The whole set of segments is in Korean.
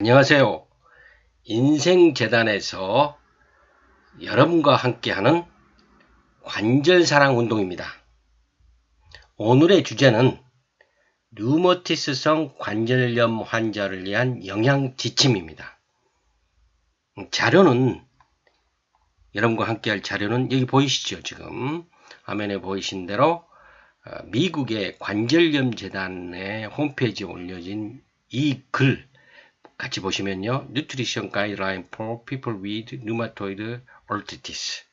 안녕하세요. 인생재단에서 여러분과 함께하는 관절사랑 운동입니다. 오늘의 주제는 류머티스성 관절염 환자를 위한 영양 지침입니다. 자료는 여러분과 함께할 자료는 여기 보이시죠? 지금 화면에 보이신 대로 어, 미국의 관절염 재단의 홈페이지에 올려진 이글 같이 보시면요. Nutrition Guideline for People with Rheumatoid Arthritis.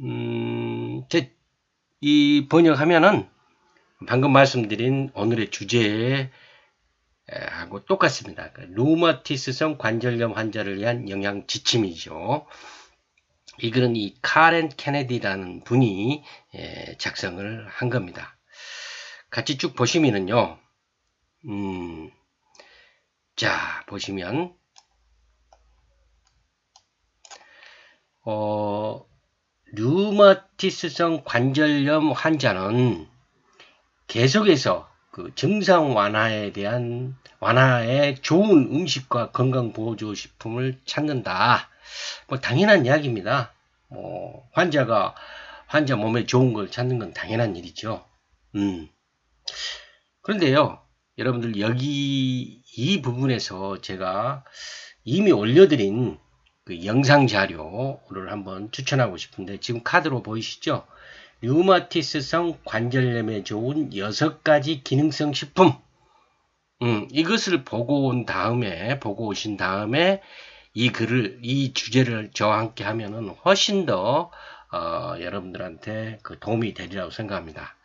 음, 제, 이 번역하면은 방금 말씀드린 오늘의 주제에 하고 똑같습니다. 루마티스성 관절염 환자를 위한 영양 지침이죠. 이거는 이 카렌 케네디라는 분이 작성을 한 겁니다. 같이 쭉 보시면은요. 음, 자, 보시면, 어, 류마티스성 관절염 환자는 계속해서 그 증상 완화에 대한 완화에 좋은 음식과 건강 보조 식품을 찾는다. 뭐 당연한 이야기입니다. 뭐 환자가 환자 몸에 좋은 걸 찾는 건 당연한 일이죠. 음. 그런데요, 여러분들 여기 이 부분에서 제가 이미 올려드린 그 영상 자료를 한번 추천하고 싶은데 지금 카드로 보이시죠? 류마티스성 관절염에 좋은 6가지 기능성 식품 음, 이것을 보고 온 다음에 보고 오신 다음에 이 글을 이 주제를 저와 함께 하면은 훨씬 더 어, 여러분들한테 그 도움이 되리라고 생각합니다.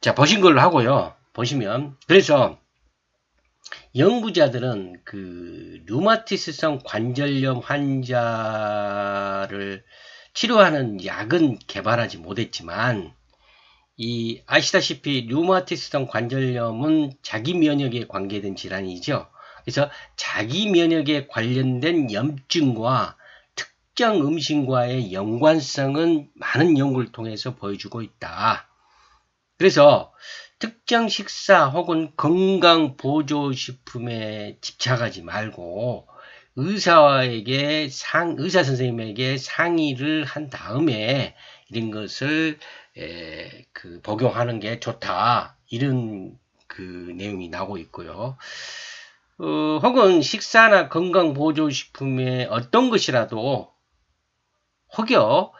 자 보신 걸로 하고요. 보시면 그래서 연구자들은 그 류마티스성 관절염 환자를 치료하는 약은 개발하지 못했지만 이 아시다시피 류마티스성 관절염은 자기 면역에 관계된 질환이죠. 그래서 자기 면역에 관련된 염증과 특정 음식과의 연관성은 많은 연구를 통해서 보여주고 있다. 그래서 특정 식사 혹은 건강 보조식품에 집착하지 말고 의사에게 상, 의사 선생님에게 상의를 한 다음에 이런 것을 에, 그 복용하는 게 좋다. 이런 그 내용이 나오고 있고요. 어, 혹은 식사나 건강 보조식품의 어떤 것이라도 혹여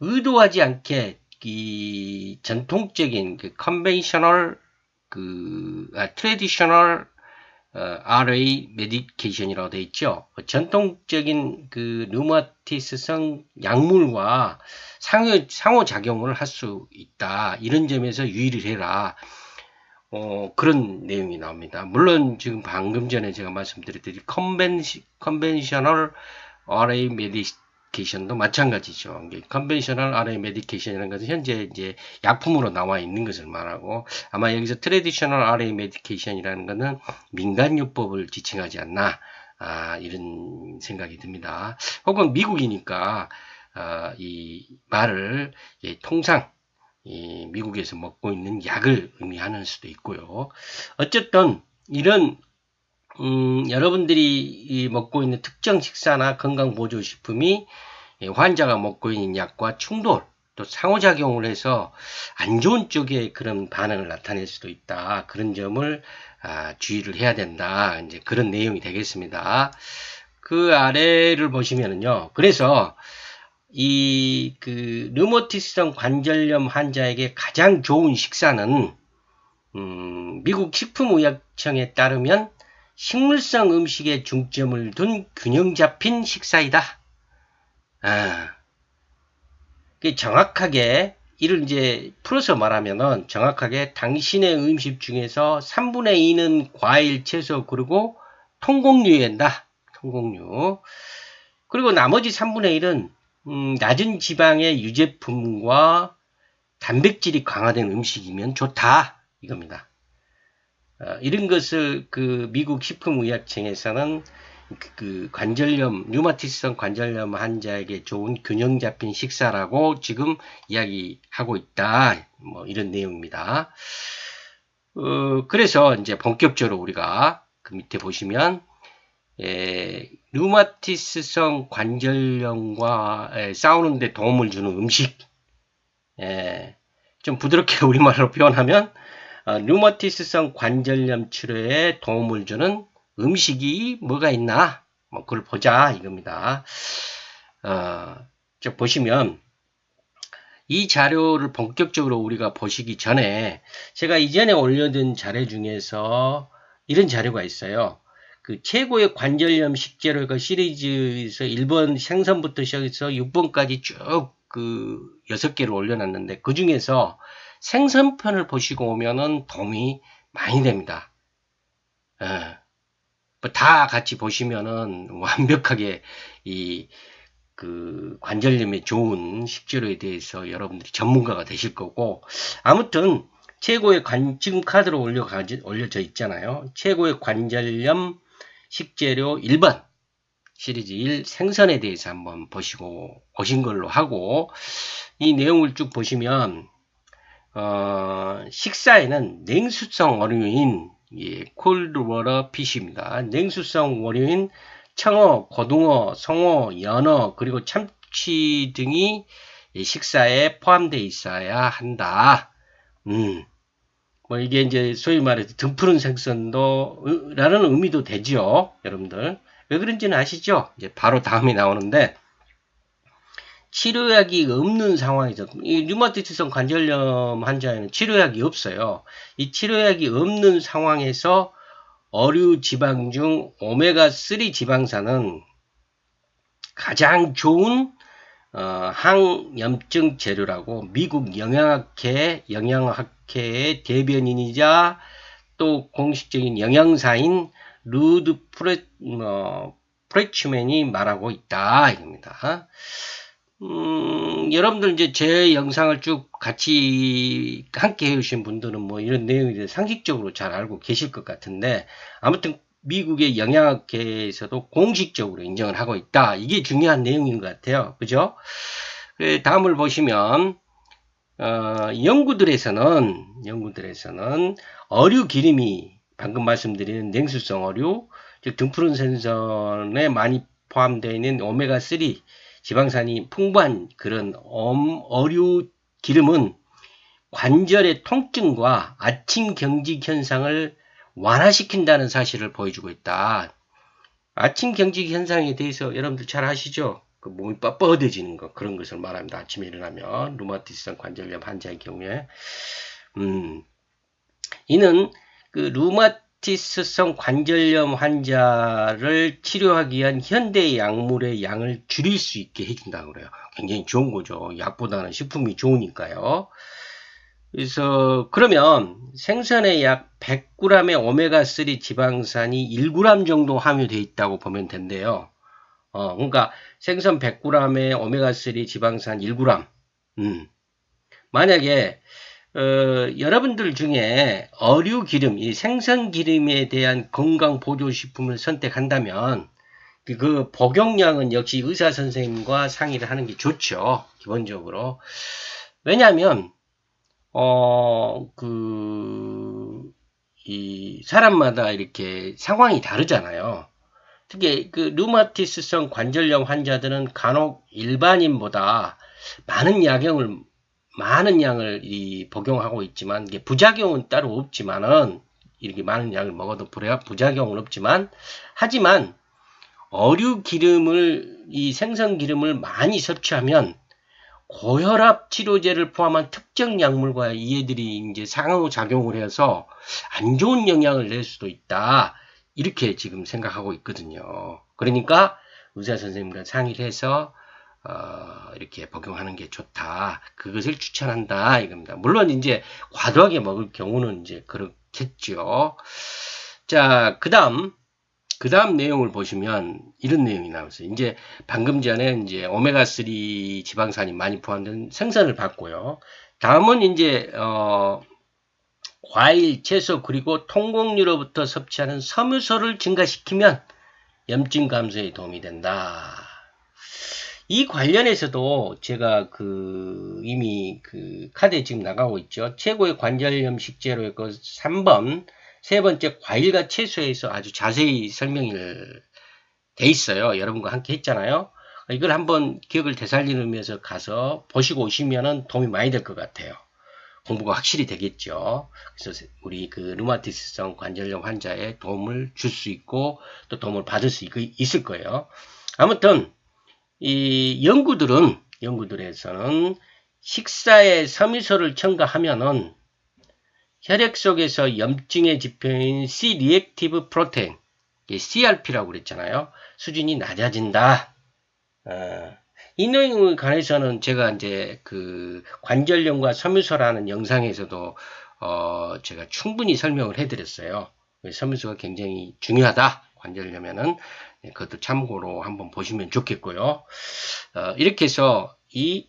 의도하지 않게 이 전통적인 그 컨벤셔널 그 아, 트레디셔널 어, RA 메디케이션이라고 되어 있죠. 전통적인 그 류마티스성 약물과 상호, 상호작용을 할 수 있다. 이런 점에서 유의를 해라. 어, 그런 내용이 나옵니다. 물론 지금 방금 전에 제가 말씀드렸듯이 컨벤시, 컨벤셔널 RA 메디 메디케이션도 마찬가지죠. 컨벤셔널 RA 메디케이션이라는 것은 현재 이제 약품으로 나와 있는 것을 말하고 아마 여기서 트레디셔널 RA 메디케이션이라는 것은 민간요법을 지칭하지 않나 아, 이런 생각이 듭니다. 혹은 미국이니까 아, 이 말을 예, 통상 이 미국에서 먹고 있는 약을 의미하는 수도 있고요. 어쨌든 이런 음, 여러분들이 먹고 있는 특정 식사나 건강 보조 식품이 환자가 먹고 있는 약과 충돌, 또 상호작용을 해서 안 좋은 쪽에 그런 반응을 나타낼 수도 있다. 그런 점을 아, 주의를 해야 된다. 이제 그런 내용이 되겠습니다. 그 아래를 보시면은요. 그래서 이 그 르모티스성 관절염 환자에게 가장 좋은 식사는 음, 미국 식품의약청에 따르면 식물성 음식에 중점을 둔 균형 잡힌 식사이다. 아, 정확하게 이를 이제 풀어서 말하면은 정확하게 당신의 음식 중에서 3분의 2는 과일, 채소 그리고 통곡류엔다. 통곡류. 그리고 나머지 3분의 1은 음, 낮은 지방의 유제품과 단백질이 강화된 음식이면 좋다. 이겁니다. 어, 이런 것을 그 미국 식품의약청에서는 그, 그 관절염, 류마티스성 관절염 환자에게 좋은 균형 잡힌 식사라고 지금 이야기하고 있다. 뭐 이런 내용입니다. 어, 그래서 이제 본격적으로 우리가 그 밑에 보시면 에, 류마티스성 관절염과 에, 싸우는데 도움을 주는 음식. 에, 좀 부드럽게 우리말로 표현하면 어, 류마티스성 관절염 치료에 도움을 주는 음식이 뭐가 있나? 뭐 그걸 보자 이겁니다. 어, 저 보시면 이 자료를 본격적으로 우리가 보시기 전에 제가 이전에 올려둔 자료 중에서 이런 자료가 있어요. 그 최고의 관절염 식재료 그 시리즈에서 1번 생선부터 시작해서 6번까지 쭉 그 6개를 올려놨는데 그 중에서 생선편을 보시고 오면은 도움이 많이 됩니다. 예. 뭐다 같이 보시면은 완벽하게 이 그 관절염에 좋은 식재료에 대해서 여러분들이 전문가가 되실 거고 아무튼 최고의 관 지금 카드로 올려 올려져 있잖아요. 최고의 관절염 식재료 1번 시리즈 1 생선에 대해서 한번 보시고 오신 걸로 하고 이 내용을 쭉 보시면 어, 식사에는 냉수성 원료인 예, 콜드워터 피쉬입니다. 냉수성 원료인 청어, 고등어, 송어, 연어 그리고 참치 등이 식사에 포함되어 있어야 한다. 음, 뭐 이게 이제 소위 말해서 등푸른 생선도 라는 의미도 되지요, 여러분들. 왜 그런지는 아시죠? 이제 바로 다음에 나오는데 치료약이 없는 상황에서 이 류마티스성 관절염 환자에는 치료약이 없어요. 이 치료약이 없는 상황에서 어류 지방 중 오메가3 지방산은 가장 좋은 어, 항염증 재료라고 미국 영양학회 영양학회의 대변인이자 또 공식적인 영양사인 루드 프레, 어, 프레츠맨이 말하고 있다 이겁니다. 음, 여러분들 이제 제 영상을 쭉 같이 함께 해주신 분들은 뭐 이런 내용에 상식적으로 잘 알고 계실 것 같은데 아무튼 미국의 영양학회에서도 공식적으로 인정을 하고 있다. 이게 중요한 내용인 것 같아요. 그죠? 그 다음을 보시면 어, 연구들에서는 연구들에서는 어류 기름이 방금 말씀드린 냉수성 어류, 즉 등푸른 생선에 많이 포함되어 있는 오메가3 지방산이 풍부한 그런 어류 기름은 관절의 통증과 아침 경직 현상을 완화시킨다는 사실을 보여주고 있다. 아침 경직 현상에 대해서 여러분들 잘 아시죠? 그 몸이 뻣뻣해지는 것 그런 것을 말합니다. 아침에 일어나면 루마티스성 관절염 환자의 경우에 음, 이는 그 루마 디스성 관절염 환자를 치료하기 위한 현대 약물의 양을 줄일 수 있게 해준다고 그래요. 굉장히 좋은 거죠. 약보다는 식품이 좋으니까요. 그래서 그러면 생선에 약 100g의 오메가3 지방산이 1g 정도 함유되어 있다고 보면 된대요. 어, 그러니까 생선 100g의 오메가3 지방산 1g. 음. 만약에 어, 여러분들 중에 어류 기름, 이 생선 기름에 대한 건강 보조 식품을 선택한다면 그, 그 복용량은 역시 의사 선생님과 상의를 하는 게 좋죠. 기본적으로. 왜냐하면 어, 그, 이 사람마다 이렇게 상황이 다르잖아요. 특히 그 류마티스성 관절염 환자들은 간혹 일반인보다 많은 약용을 많은 양을 이 복용하고 있지만 이게 부작용은 따로 없지만은 이렇게 많은 양을 먹어도 부작용은 없지만 하지만 어류 기름을 이 생선 기름을 많이 섭취하면 고혈압 치료제를 포함한 특정 약물과 이애들이 이제 상호작용을 해서 안 좋은 영향을 낼 수도 있다. 이렇게 지금 생각하고 있거든요. 그러니까 의사 선생님과 상의를 해서 어, 이렇게 복용하는 게 좋다. 그것을 추천한다. 이겁니다. 물론 이제 과도하게 먹을 경우는 이제 그렇겠죠. 자, 그 다음, 그 다음 내용을 보시면 이런 내용이 나왔어요. 이제 방금 전에 이제 오메가3 지방산이 많이 포함된 생선을 봤고요. 다음은 이제, 어, 과일, 채소, 그리고 통곡류로부터 섭취하는 섬유소를 증가시키면 염증 감소에 도움이 된다. 이 관련해서도 제가 그 이미 그 카드에 지금 나가고 있죠. 최고의 관절염 식재료의 그 3번 세 번째 과일과 채소에서 아주 자세히 설명을 돼 있어요. 여러분과 함께 했잖아요. 이걸 한번 기억을 되살리는 의미에서 가서 보시고 오시면은 도움이 많이 될 것 같아요. 공부가 확실히 되겠죠. 그래서 우리 그 류마티스성 관절염 환자에 도움을 줄 수 있고 또 도움을 받을 수 있- 있을 거예요. 아무튼 이 연구들은 연구들에서는 식사에 섬유소를 첨가하면은 혈액 속에서 염증의 지표인 C 리액티브 프로테인, CRP라고 그랬잖아요. 수준이 낮아진다. 어, 이 내용에 관해서는 제가 이제 그 관절염과 섬유소라는 영상에서도 어, 제가 충분히 설명을 해드렸어요. 섬유소가 굉장히 중요하다. 관절염에는 네, 그것도 참고로 한번 보시면 좋겠고요. 어, 이렇게 해서 이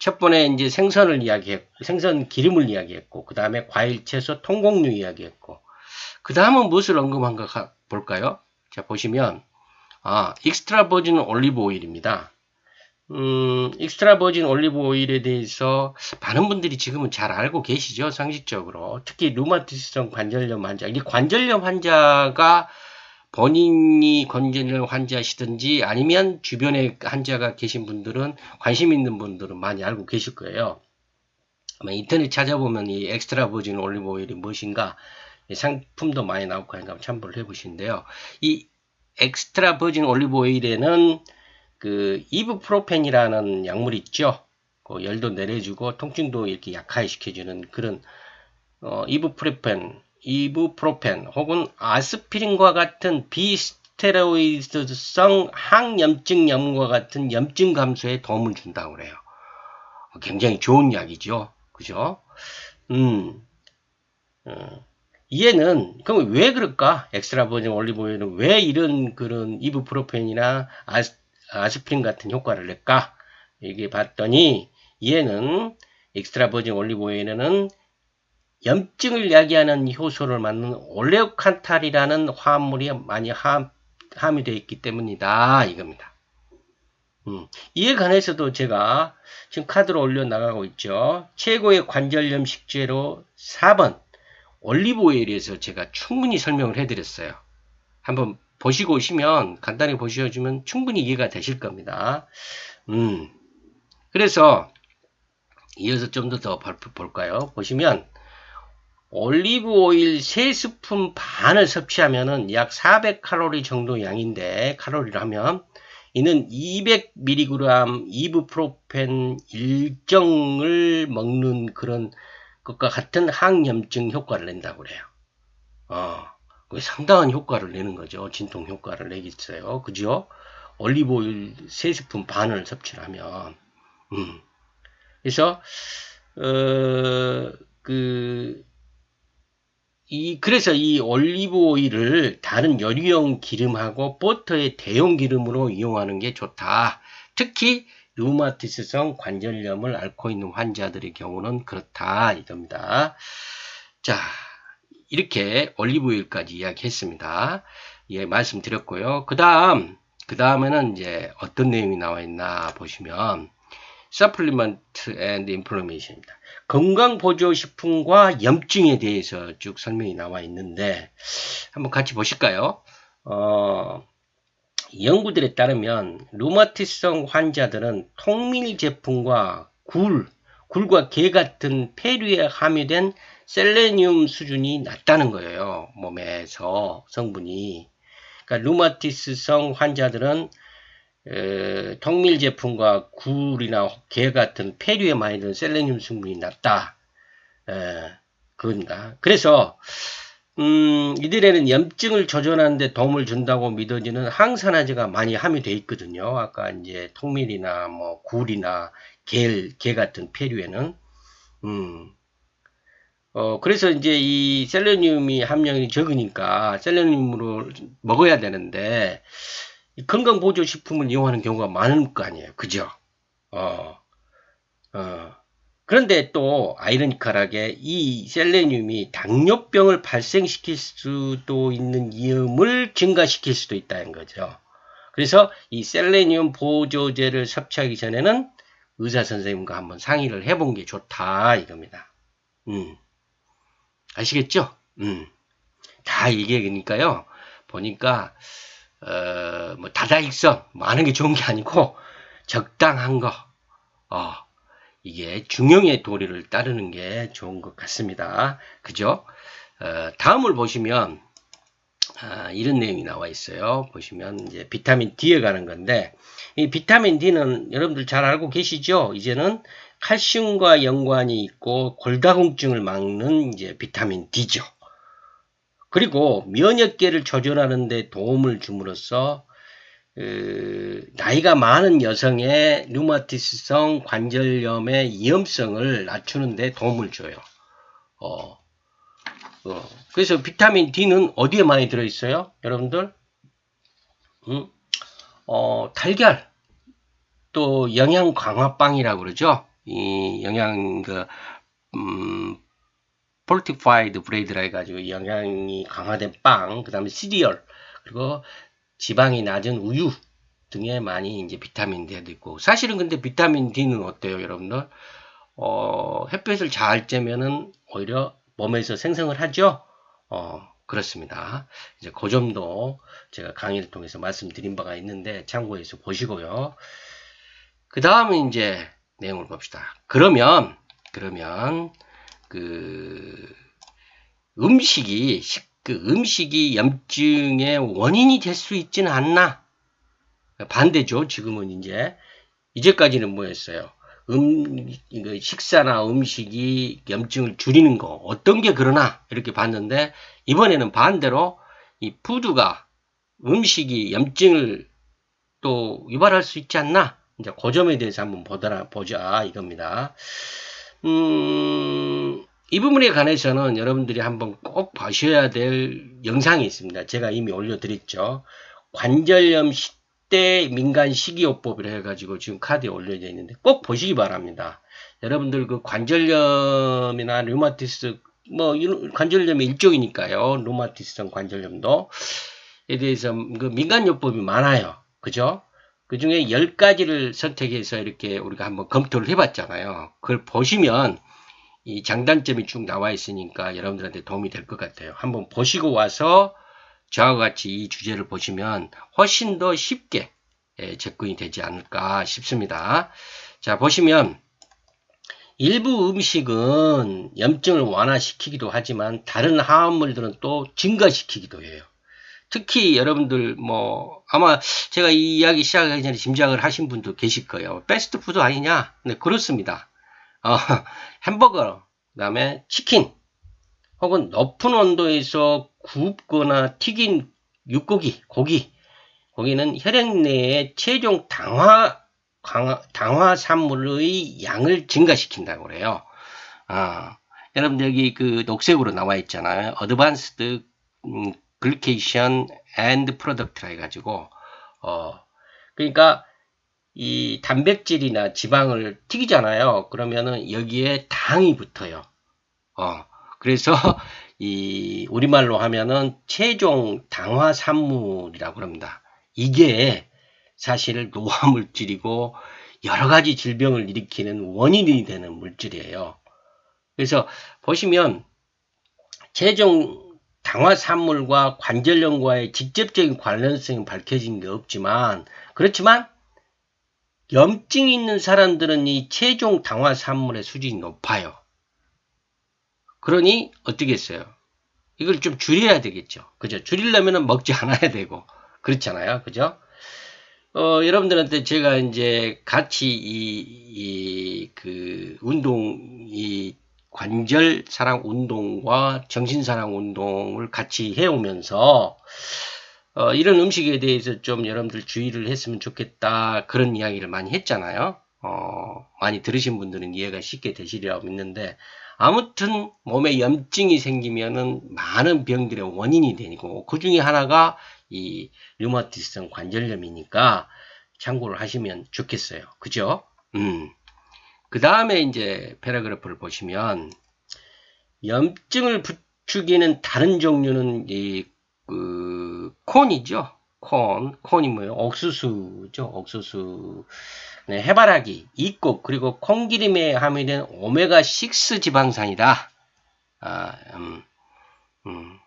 첫 번에 이제 생선을 이야기했고, 생선 기름을 이야기했고, 그 다음에 과일, 채소, 통곡류 이야기했고, 그 다음은 무엇을 언급한가 가- 볼까요? 자, 보시면, 아, 익스트라 버진 올리브 오일입니다. 음, 익스트라 버진 올리브 오일에 대해서 많은 분들이 지금은 잘 알고 계시죠, 상식적으로. 특히 루마티스성 관절염 환자, 이 관절염 환자가 본인이 관절염 환자시든지 아니면 주변에 환자가 계신 분들은 관심 있는 분들은 많이 알고 계실 거예요. 아마 인터넷 찾아보면 이 엑스트라 버진 올리브 오일이 무엇인가 이 상품도 많이 나오고 하니까 한번 참고를 해보시는데요. 이 엑스트라 버진 올리브 오일에는 그 이브프로펜이라는 약물 있죠. 그 열도 내려주고 통증도 이렇게 약하게 시켜주는 그런 어, 이브프로펜, 이브프로펜 혹은 아스피린과 같은 비스테로이드성 항염증 약물과 같은 염증 감소에 도움을 준다고 그래요. 어, 굉장히 좋은 약이죠. 그죠? 음, 어, 얘는 그럼 왜 그럴까? 엑스트라 버진 올리브 오일은 왜 이런 그런 이브프로펜이나 아스, 아스피린 같은 효과를 낼까? 이게 봤더니 얘는 엑스트라 버진 올리브 오일에는 염증을 야기하는 효소를 맡는 올레오칸탈이라는 화합물이 많이 함, 함유되어 있기 때문이다 이겁니다. 음, 이에 관해서도 제가 지금 카드로 올려 나가고 있죠. 최고의 관절염 식재로 4번 올리브 오일에서 제가 충분히 설명을 해드렸어요. 한번 보시고 오시면 간단히 보셔주면 충분히 이해가 되실 겁니다. 음, 그래서 이어서 좀 더 더 볼까요? 보시면 올리브 오일 3스푼 반을 섭취하면은 약 400칼로리 정도 양인데 칼로리를 하면 이는 200mg 이브프로펜 일정을 먹는 그런 것과 같은 항염증 효과를 낸다고 그래요. 어, 상당한 효과를 내는 거죠. 진통 효과를 내겠어요. 그죠? 올리브 오일 3스푼 반을 섭취하면 음. 그래서 어, 그 이, 그래서 이 올리브 오일을 다른 요리용 기름하고 버터의 대용 기름으로 이용하는 게 좋다. 특히 류마티스성 관절염을 앓고 있는 환자들의 경우는 그렇다. 이겁니다. 자, 이렇게 올리브 오일까지 이야기했습니다. 예, 말씀드렸고요. 그 다음, 그 다음에는 이제 어떤 내용이 나와 있나 보시면, supplement and inflammation입니다. 건강보조식품과 염증에 대해서 쭉 설명이 나와 있는데 한번 같이 보실까요? 어, 연구들에 따르면 루마티성 환자들은 통밀 제품과 굴, 굴과 게 같은 폐류에 함유된 셀레늄 수준이 낮다는 거예요. 몸에서 성분이. 그러니까 루마티스성 환자들은 에, 통밀 제품과 굴이나 게 같은 폐류에 많이 든 셀레늄 성분이 낮다. 에, 그건가. 그래서 음, 이들에는 염증을 조절하는 데 도움을 준다고 믿어지는 항산화제가 많이 함유되어 있거든요. 아까 이제 통밀이나 뭐 굴이나 게, 게 같은 폐류에는 음, 어, 그래서 이제 이 셀레늄이 함량이 적으니까 셀레늄으로 먹어야 되는데 건강보조식품을 이용하는 경우가 많을 거 아니에요. 그죠? 어, 어. 그런데 또 아이러니컬하게 이 셀레늄이 당뇨병을 발생시킬 수도 있는 위험을 증가시킬 수도 있다는 거죠. 그래서 이 셀레늄 보조제를 섭취하기 전에는 의사 선생님과 한번 상의를 해본 게 좋다 이겁니다. 음. 아시겠죠? 음. 다 얘기하니까요. 보니까 어, 어, 뭐 다다익선 많은 게 좋은 게 아니고 적당한 거. 어, 이게 중형의 도리를 따르는 게 좋은 것 같습니다. 그죠? 어, 다음을 보시면 아, 이런 내용이 나와 있어요. 보시면 이제 비타민 D에 가는 건데 이 비타민 D는 여러분들 잘 알고 계시죠? 이제는 칼슘과 연관이 있고 골다공증을 막는 이제 비타민 D죠. 그리고 면역계를 조절하는 데 도움을 줌으로써 그 나이가 많은 여성의 류마티스성 관절염의 위험성을 낮추는 데 도움을 줘요. 어, 어, 그래서 비타민 D는 어디에 많이 들어있어요? 여러분들? 음? 어, 달걀, 또 영양 강화빵이라고 그러죠? 이 영양, 그, 음, 폴티파이드 브레이드라 해가지고 영양이 강화된 빵, 그 다음에 시리얼, 그리고 지방이 낮은 우유 등에 많이 이제 비타민 D가 있고, 사실은 근데 비타민 D는 어때요, 여러분들? 어, 햇볕을 잘 쬐면은 오히려 몸에서 생성을 하죠. 어, 그렇습니다. 이제 그 점도 제가 강의를 통해서 말씀드린 바가 있는데 참고해서 보시고요. 그 다음에 이제 내용을 봅시다. 그러면 그러면 그 음식이 그 음식이 염증의 원인이 될 수 있지는 않나? 반대죠. 지금은 이제 이제까지는 뭐였어요? 음, 이거 식사나 음식이 염증을 줄이는 거 어떤 게 그러나 이렇게 봤는데 이번에는 반대로 이 푸드가 음식이 염증을 또 유발할 수 있지 않나 이제 그 점에 대해서 한번 보더라 보자 이겁니다. 음, 이 부분에 관해서는 여러분들이 한번 꼭 보셔야 될 영상이 있습니다. 제가 이미 올려드렸죠. 관절염 때 민간 식이요법을 해가지고 지금 카드에 올려져 있는데 꼭 보시기 바랍니다. 여러분들 그 관절염이나 류마티스 뭐 관절염의 일종이니까요. 류마티스성 관절염도 에 대해서 그 민간 요법이 많아요. 그죠? 그 중에 10가지를 선택해서 이렇게 우리가 한번 검토를 해봤잖아요. 그걸 보시면 이 장단점이 쭉 나와 있으니까 여러분들한테 도움이 될 것 같아요. 한번 보시고 와서 저와 같이 이 주제를 보시면 훨씬 더 쉽게 예, 접근이 되지 않을까 싶습니다. 자, 보시면 일부 음식은 염증을 완화시키기도 하지만 다른 화합물들은 또 증가시키기도 해요. 특히 여러분들 뭐 아마 제가 이 이야기 시작하기 전에 짐작을 하신 분도 계실 거예요. 패스트푸드 아니냐? 네, 그렇습니다. 어, 햄버거, 그 다음에 치킨, 혹은 높은 온도에서 굽거나 튀긴 육고기, 고기, 거기는 혈액 내에 최종 당화, 강화, 당화산물의 양을 증가시킨다고 그래요. 아, 여러분 여기 그 녹색으로 나와 있잖아요. Glycation and Product라 해가지고, 어, 그러니까 이 단백질이나 지방을 튀기잖아요. 그러면은 여기에 당이 붙어요. 어, 그래서 이 우리말로 하면은 최종 당화 산물이라고 합니다. 이게 사실 노화 물질이고 여러 가지 질병을 일으키는 원인이 되는 물질이에요. 그래서 보시면 최종 당화산물과 관절염과의 직접적인 관련성이 밝혀진 게 없지만 그렇지만 염증이 있는 사람들은 이 최종 당화산물의 수준이 높아요. 그러니 어떻게 했어요? 이걸 좀 줄여야 되겠죠. 그죠? 줄이려면 먹지 않아야 되고 그렇잖아요. 그죠? 어, 여러분들한테 제가 이제 같이 이, 이, 그, 운동, 이 관절 사랑 운동과 정신 사랑 운동을 같이 해오면서, 어, 이런 음식에 대해서 좀 여러분들 주의를 했으면 좋겠다. 그런 이야기를 많이 했잖아요. 어, 많이 들으신 분들은 이해가 쉽게 되시리라고 믿는데, 아무튼 몸에 염증이 생기면은 많은 병들의 원인이 되고 그 중에 하나가 이 류마티스성 관절염이니까 참고를 하시면 좋겠어요. 그죠? 음. 그 다음에 이제 패러그래프를 보시면 염증을 부추기는 다른 종류는 이 그 콘이죠. 콘, 콘이 뭐예요? 옥수수죠. 옥수수. 네, 해바라기, 이꽃, 그리고 콩기름에 함유된 오메가6 지방산이다. 아, 음, 음.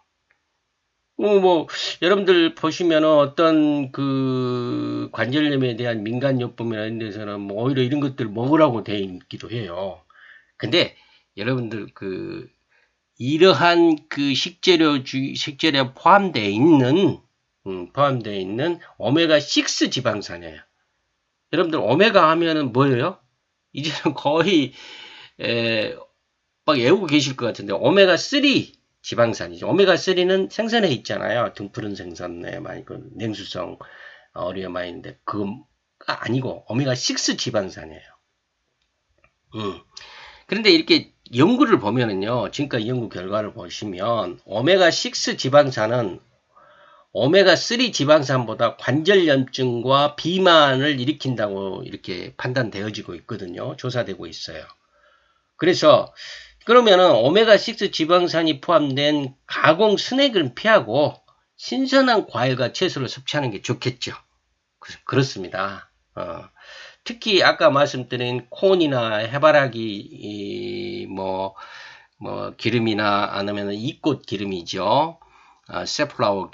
어, 뭐, 여러분들 보시면 어떤 그 관절염에 대한 민간요법이나 이런 데서는 뭐 오히려 이런 것들 먹으라고 돼 있기도 해요. 근데 여러분들 그 이러한 그 식재료 주 식재료에 포함되어 있는 음, 포함되어 있는 오메가 6 지방산이에요. 여러분들 오메가 하면은 뭐예요? 이제는 거의 에, 막 외우고 계실 것 같은데 오메가 3 지방산이죠. 오메가 3는 생선에 있잖아요. 등푸른 생선에 많이 그 냉수성 어리에 많이 있는데 그거가 아니고 오메가 6 지방산이에요. 음. 그런데 이렇게 연구를 보면은요, 지금까지 연구 결과를 보시면, 오메가6 지방산은 오메가3 지방산보다 관절염증과 비만을 일으킨다고 이렇게 판단되어지고 있거든요. 조사되고 있어요. 그래서, 그러면은 오메가6 지방산이 포함된 가공 스낵을 피하고 신선한 과일과 채소를 섭취하는 게 좋겠죠. 그렇습니다. 어. 특히 아까 말씀드린 콘이나 해바라기 뭐, 뭐 기름이나 아니면 이꽃 기름이죠. 아, 세플라워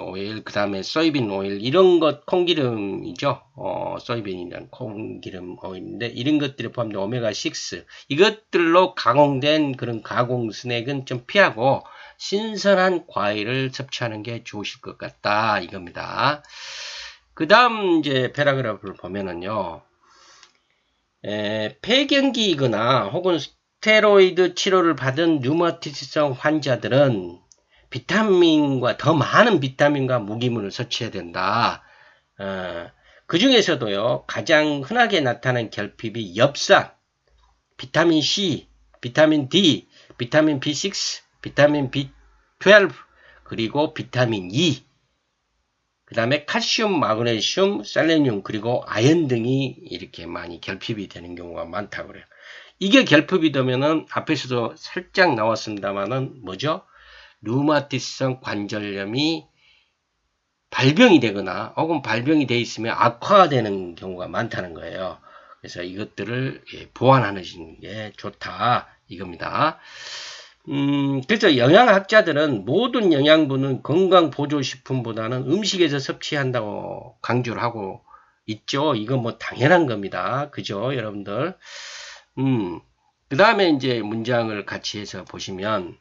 오일, 그 다음에 소이빈 오일, 이런 것, 콩기름이죠. 어, 소이빈이란 콩기름 오일인데, 이런 것들이 포함된 오메가6. 이것들로 가공된 그런 가공 스낵은 좀 피하고, 신선한 과일을 섭취하는 게 좋으실 것 같다. 이겁니다. 그 다음 이제 패러그래프를 보면은요. 에, 폐경기이거나 혹은 스테로이드 치료를 받은 류마티스성 환자들은 비타민과 더 많은 비타민과 무기물을 섭취해야 된다. 어, 그 중에서도요 가장 흔하게 나타나는 결핍이 엽산, 비타민 C, 비타민 D, 비타민 B6, 비타민 B12 그리고 비타민 E 그 다음에 칼슘, 마그네슘, 셀레늄 그리고 아연 등이 이렇게 많이 결핍이 되는 경우가 많다고 그래요. 이게 결핍이 되면은 앞에서도 살짝 나왔습니다만은 뭐죠? 루마티성 관절염이 발병이 되거나 혹은 발병이 돼 있으면 악화되는 경우가 많다는 거예요. 그래서 이것들을 예, 보완하는 게 좋다 이겁니다. 음, 그래서 영양학자들은 모든 영양분은 건강보조식품보다는 음식에서 섭취한다고 강조를 하고 있죠. 이건 뭐 당연한 겁니다. 그죠, 여러분들? 음, 그 다음에 이제 문장을 같이 해서 보시면,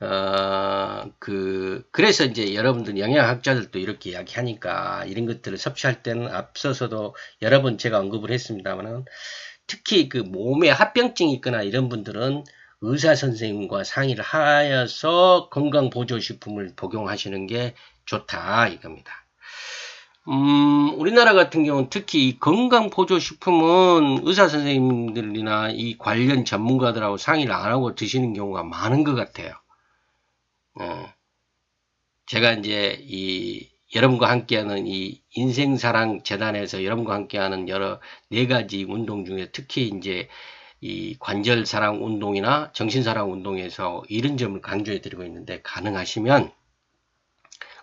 어, 그, 그래서 이제 여러분들 영양학자들도 이렇게 이야기하니까 이런 것들을 섭취할 때는 앞서서도 여러 번 제가 언급을 했습니다만은 특히 그 몸에 합병증이 있거나 이런 분들은 의사 선생님과 상의를 하여서 건강보조식품을 복용하시는 게 좋다 이겁니다. 음, 우리나라 같은 경우는 특히 건강보조식품은 의사 선생님들이나 이 관련 전문가들하고 상의를 안 하고 드시는 경우가 많은 것 같아요. 어, 제가 이제 이 여러분과 함께하는 이 인생사랑 재단에서 여러분과 함께하는 여러 네 가지 운동 중에 특히 이제 이 관절사랑 운동이나 정신사랑 운동에서 이런 점을 강조해 드리고 있는데 가능하시면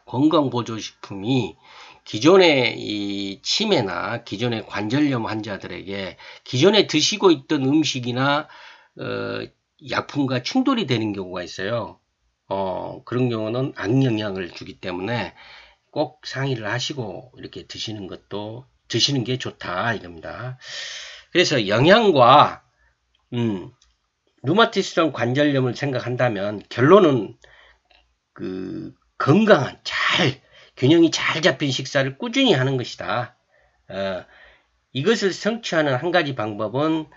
건강보조식품이 기존의 이 치매나 기존의 관절염 환자들에게 기존에 드시고 있던 음식이나 어, 약품과 충돌이 되는 경우가 있어요. 어, 그런 경우는 악영향을 주기 때문에 꼭 상의를 하시고 이렇게 드시는 것도 드시는 게 좋다 이겁니다. 그래서 영양과 음, 루마티스성 관절염을 생각한다면 결론은 그 건강한 잘 균형이 잘 잡힌 식사를 꾸준히 하는 것이다. 어, 이것을 성취하는 한 가지 방법은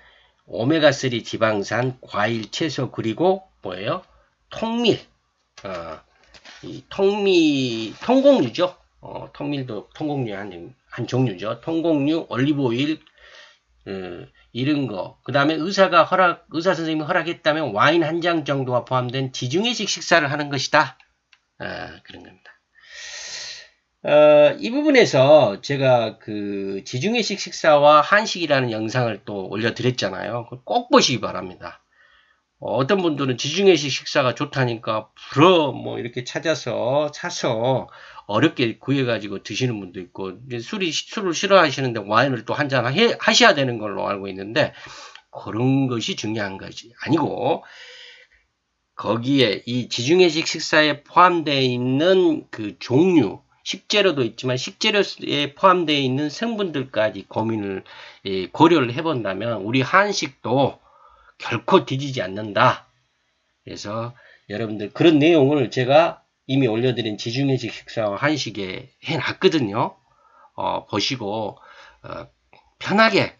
오메가3 지방산, 과일, 채소 그리고 뭐예요? 통밀. 어, 이 통미 통곡류죠. 어, 통밀도 통곡류 한, 한 종류죠. 통곡류, 올리브오일, 어, 이런 거. 그 다음에 의사가 허락, 의사 선생님이 허락했다면 와인 한 잔 정도가 포함된 지중해식 식사를 하는 것이다. 아, 그런 겁니다. 어, 이 부분에서 제가 그 지중해식 식사와 한식이라는 영상을 또 올려드렸잖아요. 꼭 보시기 바랍니다. 어, 떤 분들은 지중해식 식사가 좋다니까 불어 뭐 이렇게 찾아서 사서 어렵게 구해가지고 드시는 분도 있고 술이 술을 싫어하시는데 와인을 또 한잔 하셔야 되는 걸로 알고 있는데 그런 것이 중요한 것이 아니고 거기에 이 지중해식 식사에 포함되어 있는 그 종류, 식재료도 있지만 식재료에 포함되어 있는 성분들까지 고민을 예, 고려를 해본다면 우리 한식도 결코 뒤지지 않는다. 그래서 여러분들 그런 내용을 제가 이미 올려드린 지중해식 식사와 한식에 해놨거든요. 어, 보시고 어, 편하게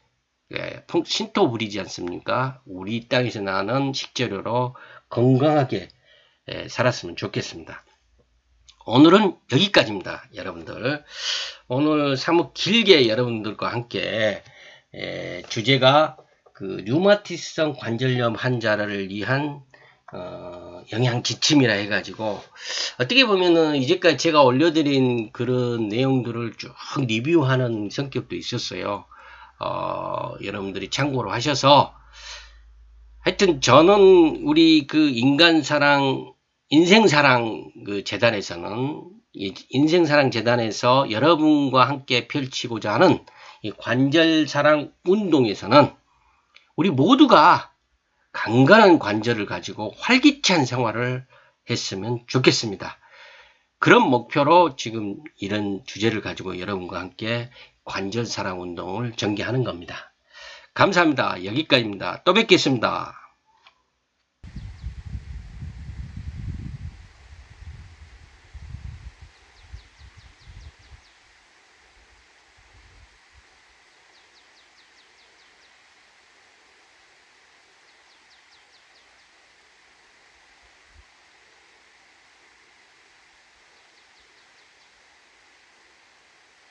예, 풍- 신토 부리지 않습니까? 우리 땅에서 나는 식재료로 건강하게 예, 살았으면 좋겠습니다. 오늘은 여기까지입니다, 여러분들. 오늘 사뭇 길게 여러분들과 함께 예, 주제가 그 류마티성 관절염 환자를 위한 어, 영양 지침이라 해가지고 어떻게 보면은 이제까지 제가 올려드린 그런 내용들을 쭉 리뷰하는 성격도 있었어요. 어, 여러분들이 참고로 하셔서 하여튼 저는 우리 그 인간사랑 인생사랑 그 재단에서는 이 인생사랑 재단에서 여러분과 함께 펼치고자 하는 이 관절사랑 운동에서는 우리 모두가 강건한 관절을 가지고 활기찬 생활을 했으면 좋겠습니다. 그런 목표로 지금 이런 주제를 가지고 여러분과 함께 관절 사랑 운동을 전개하는 겁니다. 감사합니다. 여기까지입니다. 또 뵙겠습니다.